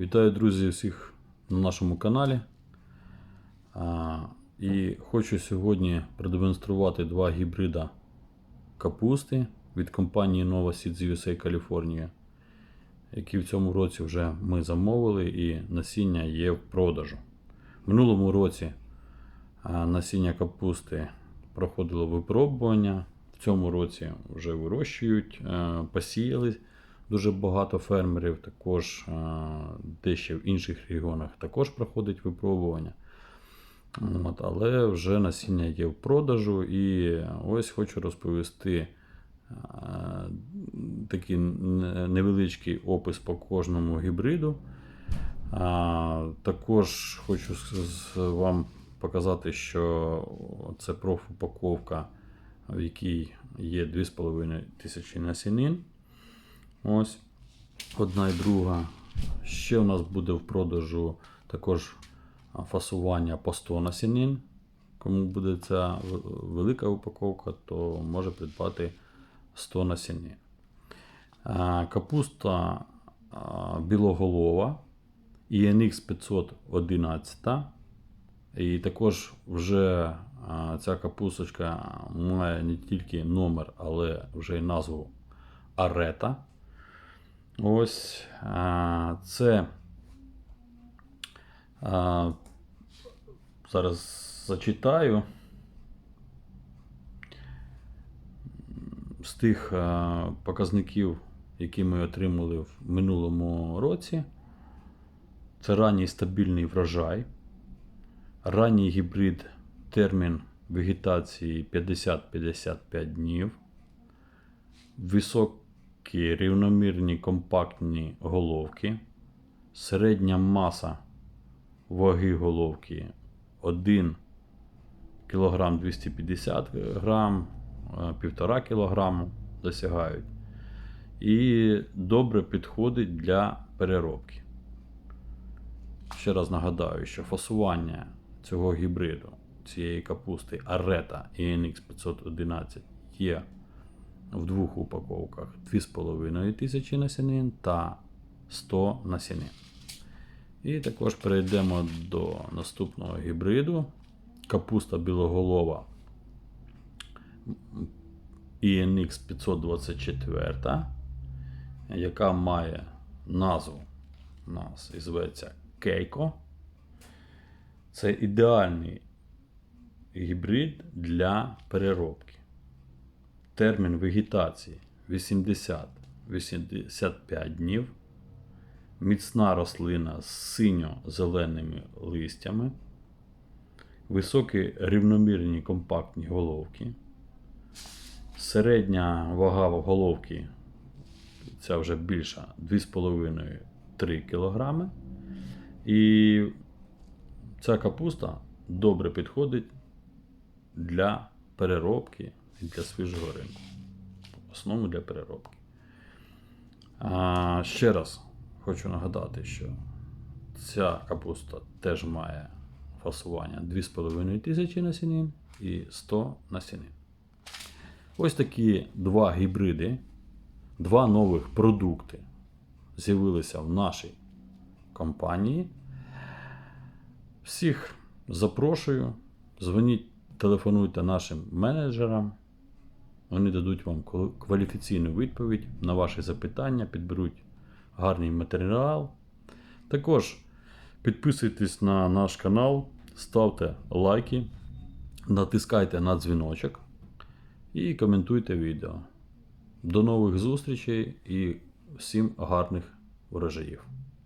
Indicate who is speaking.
Speaker 1: Вітаю, друзі, всіх на нашому каналі. І хочу сьогодні продемонструвати два гібрида капусти від компанії Nova Seeds USA California, які в цьому році вже ми замовили і насіння є в продажу. В минулому році насіння капусти проходило випробування. В цьому році вже вирощують, е, посіяли дуже багато фермерів, також е, дещо в інших регіонах також проходить випробування. От, але вже насіння є в продажу, і ось хочу розповісти е, такий невеличкий опис по кожному гібриду. Також хочу вам показати, що це профупаковка, в якій є 2,5 тисячі насінин. Ось одна і друга. Ще у нас буде в продажу також фасування по 100 насінин. Кому буде ця велика упаковка, то може придбати 100 насінин. Капуста білоголова INX 511. І також вже ця капусточка має не тільки номер, але вже й назву Арета. Ось це зараз зачитаю. З тих показників, які ми отримали в минулому році, це ранній стабільний врожай, ранній гібрид термін вегетації 50-55 днів, високі рівномірні компактні головки, середня маса ваги головки 1 кг 250 грам, 1,5 кг досягають. І добре підходить для переробки. Ще раз нагадаю, що фасування цього гібриду, цієї капусти Арета ENX 511 є в двох упаковках 2,5 тисячі насінин та 100 насінин. І також перейдемо до наступного гібриду. Капуста білоголова ENX 524, яка має назву у нас і зветься Кейко. Це ідеальний гібрид для переробки. Термін вегетації 80-85 днів. Міцна рослина з синьо-зеленими листями. Високі рівномірні компактні головки. Середня вага головки ця вже більша 2,5-3 кг. І ця капуста добре підходить для переробки для свіжого ринку. В основному для переробки. А, ще раз хочу нагадати, що ця капуста теж має фасування 2,5 тисячі насінин і 100 насінин. Ось такі два гібриди, два нових продукти з'явилися в нашій компанії. Всіх запрошую, дзвоніть, телефонуйте нашим менеджерам. Вони дадуть вам кваліфіційну відповідь на ваші запитання, підберуть гарний матеріал. Також підписуйтесь на наш канал, ставте лайки, натискайте на дзвіночок і коментуйте відео. До нових зустрічей і всім гарних врожаїв!